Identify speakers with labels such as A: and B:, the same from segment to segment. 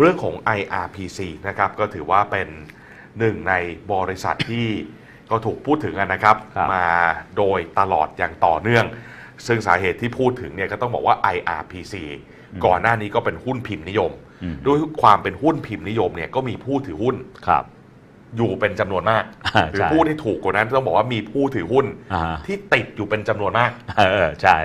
A: เรื่องของ IRPC นะครับก็ถือว่าเป็นหนึ่งในบริษัทที่ก็ถูกพูดถึงกันนะครับ
B: ครับ
A: มาโดยตลอดอย่างต่อเนื่อง ซึ่งสาเหตุที่พูดถึงเนี่ยก็ต้องบอกว่า IRPC ก่อนหน้านี้ก็เป็นหุ้นพิมพ์นิยม
B: อืม
A: ด้วยความเป็นหุ้นพิมพ์นิยมเนี่ยก็มีผู้ถือหุ้น
B: ครับ
A: อยู่เป็นจำนวนมาก
B: อ่า
A: หรือ
B: ใช่
A: พูดที่ถูกกว่านั้นต้องบอกว่ามีผู้ถือหุ้น
B: อ่าฮะ
A: ที่ติดอยู่เป็นจำนวนมาก
B: เออใช่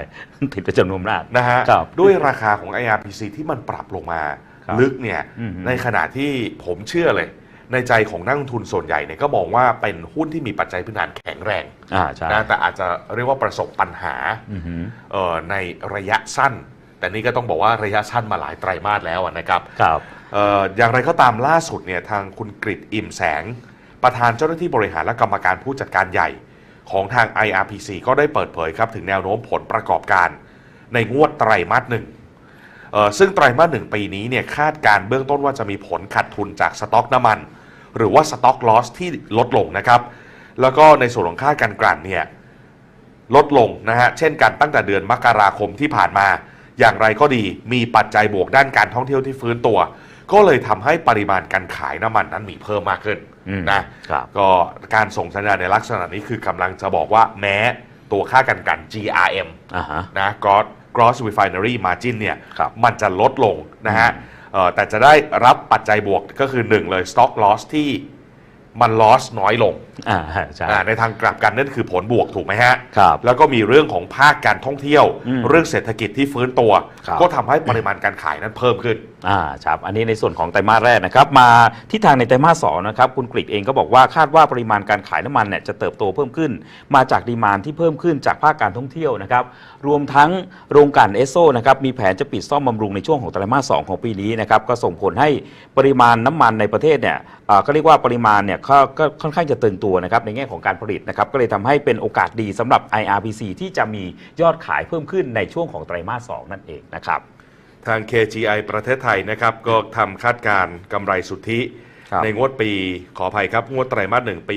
B: ติดเป็นจำนวนมาก
A: นะฮะ
B: ครับ
A: ด้วยราคาของ IRPC ที่มันปรับลงมา
B: ครับ
A: ลึกเนี่ย
B: อืม
A: ในขณะที่ผมเชื่อเลย ในใจของนักลงทุนส่วนใหญ่เนี่ยก็มองว่าเป็นหุ้นที่มีปัจจัยพื้นฐานแข็งแรง
B: อ่าใช่
A: นะแต่อาจจะเรียกว่าประสบปัญหา
B: อือหือ
A: เอ่อในระยะสั้น แต่นี่ก็ต้องบอกว่าระยะสั้นมาหลายไตรมาสแล้วอะนะครับ
B: ครับ
A: เอ่ออย่างไรก็ตามล่าสุดเนี่ยทางคุณกริตอิ่มแสง ประธานเจ้าหน้าที่บริหารและกรรมการผู้จัดการใหญ่ของทาง IRPC ก็ได้เปิดเผยครับ ถึงแนวโน้มผลประกอบการ ในงวดไตรมาสหนึ่งเอ่อ ซึ่งไตรมาสหนึ่งปีนี้เนี่ยคาดการณ์เบื้องต้นว่าจะมีผลขาดทุนจากสต็อกน้ำมัน หรือว่าสต็อกลอสที่ลดลงนะครับ แล้วก็ในส่วนของค่าการกลั่นเนี่ยลดลงนะฮะ เช่นกันตั้งแต่เดือนมกราคมที่ผ่านมา อย่างไรก็ดีมีปัจจัยบวกด้านการท่องเที่ยวที่ฟื้นตัว ก็เลยทำให้ปริมาณการขายน้ำมันนั้นมีเพิ่มมากขึ้น
B: อืม
A: นะ
B: ครับ
A: ก็การส่งสัญญาณในลักษณะนี้คือกำลังจะบอกว่าแม้ตัวค่ากันกัน GRM
B: อ่าฮะ
A: นะ gross gross refinery margin เนี่ย
B: ครับ
A: มันจะลดลงนะฮะเอ่อแต่จะได้รับปัจจัยบวกก็คือ 1 เลย stock loss ที่ มัน loss น้อยลง
B: อ่าใช่
A: อ่าในทางกลับกันนั่นคือผลบวกถูกไหมฮะ
B: ครับ
A: แล้วก็มีเรื่องของภาคการท่องเที่ยว
B: อืม
A: เรื่องเศรษฐกิจที่ฟื้นตัว
B: ครับ
A: ก็ทำให้ปริมาณการขายนั้นเพิ่มขึ้น
B: อ่าครับอันนี้ในส่วนของไตรมาสแรกนะครับมาที่ทางในไตรมาสสองนะครับคุณกริกเองก็บอกว่าคาดว่าปริมาณการขายน้ำมันเนี่ยจะเติบโตเพิ่มขึ้น มาจากดีมานที่เพิ่มขึ้นจากภาคการท่องเที่ยวนะครับรวมทั้งโรงกลั่นเอสโซนะครับมีแผนจะปิดซ่อมบำรุงในช่วงของไตรมาสสองของปีนี้นะครับก็ส่งผลให้ปริมาณน้ำมันในประเทศเนี่ยอ่าก็เรียกว่าปริมาณเนี่ยก็ก็ค่อนข้างจะตึงตัวนะครับในแง่ของการผลิตนะครับก็เลยทำให้เป็นโอกาสดีสำหรับ IRPC ที่จะมียอดขายเพิ่มขึ้นในช่วงของไตรมาสสองนั่นเองนะครับ
A: ทาง KGI ประเทศไทยนะครับ ก็ทำคาดการณ์กำไรสุทธิ
B: ครับ
A: ในงวดปีขออภัยครับ งวดไตรมาสหนึ่งปี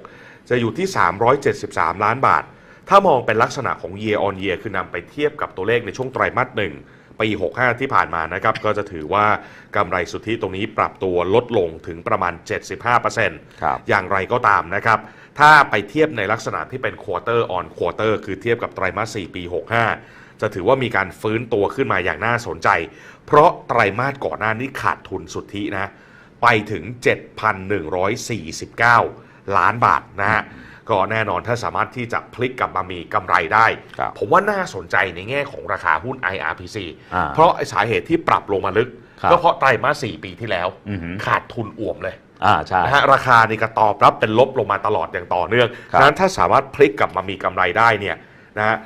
A: 66 จะอยู่ที่ 373 ล้านบาท ถ้ามองเป็นลักษณะของ year on year คือนำไปเทียบกับตัวเลขในช่วงไตรมาสหนึ่ง ปี 65 ที่ผ่านมานะครับก็จะถือว่ากำไรสุทธิตรงนี้ปรับตัวลดลงถึงประมาณ 75%
B: ครับ
A: อย่างไรก็ตามนะครับ ถ้าไปเทียบในลักษณะที่เป็น quarter on quarter คือเทียบกับไตรมาส 4 ปี 65 จะถือว่ามีการฟื้นตัวขึ้นมาอย่างน่าสนใจ เพราะไตรมาสก่อนหน้านี้ขาดทุนสุทธินะไปถึง 7,149 ล้านบาทนะฮะ ก็แน่นอนถ้าสามารถที่จะพลิกกลับมามีกำไรได้
B: ครับ
A: ผมว่าน่าสนใจในแง่ของราคาหุ้น IRPC
B: อ่า
A: เพราะไอ้สาเหตุที่ปรับลงมาลึก
B: ครับ
A: ก็เพราะไตรมาส4ปีที่แล้ว
B: อือหือ
A: ขาดทุนอ่วมเลย
B: อ่าใช่
A: นะฮะราคานี่ก็ตอบรับเป็นลบลงมาตลอดอย่างต่อเนื่อง
B: ครับ
A: ฉะนั้นถ้าสามารถพลิกกลับมามีกำไรได้เนี่ยนะฮะ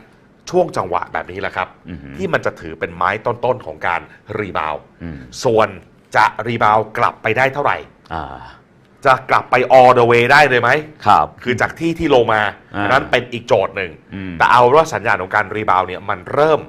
A: ช่วงจังหวะแบบนี้แหละครับ
B: อือหือ
A: ที่มันจะถือเป็นไม้ต้นๆของการรีบาวด์
B: อืม
A: ส่วนจะรีบาวด์กลับไปได้เท่าไหร่
B: อ่า
A: จะกลับไป all the way ได้เลยไหม
B: ครับ
A: คือจากที่ที่ลงมา
B: อ่า
A: อันนั้นเป็นอีกโจทย์หนึ่ง
B: อืม
A: แต่เอาว่าสัญญาณของการรีบาวด์เนี่ยมันเริ่ม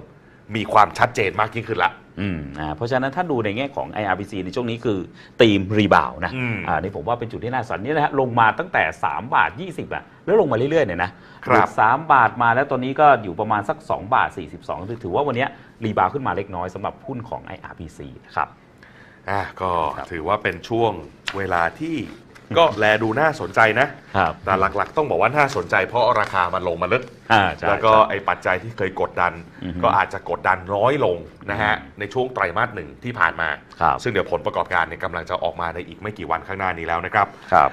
A: มีความชัดเจนมากยิ่งขึ้นละ
B: อืมอ่าเพราะฉะนั้นถ้าดูในแง่ของ IRPC ในช่วงนี้คือตีมรีบาวนะ
A: อืม
B: อ่านี่ผมว่าเป็นจุดที่น่าสนใจนี่นะฮะลงมาตั้งแต่ 3 บาท 20อะแล้วลงมาเรื่อยๆเนี่ยนะครับ หลุด3บาทมาแล้วตอนนี้ก็อยู่ประมาณสัก 2 บาท 42ถือถือว่าวันเนี้ยรีบาวขึ้นมาเล็กน้อยสำหรับหุ้นของ IRPC นะครับ
A: อะก็
B: ครับ
A: ถือว่าเป็นช่วงเวลาที่ ก็แลดูน่าสนใจนะ
B: ครับ
A: แต่หลักๆ ต้องบอกว่าน่าสนใจเพราะราคามันลงมาลึก
B: อ่าใช่
A: แล้วก็
B: ใช่
A: ไอ้ปัจจัยที่เคยกดดัน
B: อือฮึ
A: ก็อาจจะกดดันน้อยลงนะฮะ
B: อืม
A: ในช่วงไตรมาสหนึ่งที่ผ่านมา
B: ครับ
A: ซึ่งเดี๋ยวผลประกอบการเนี่ยกำลังจะออกมาในอีกไม่กี่วันข้างหน้านี้แล้วนะครับ
B: ครับ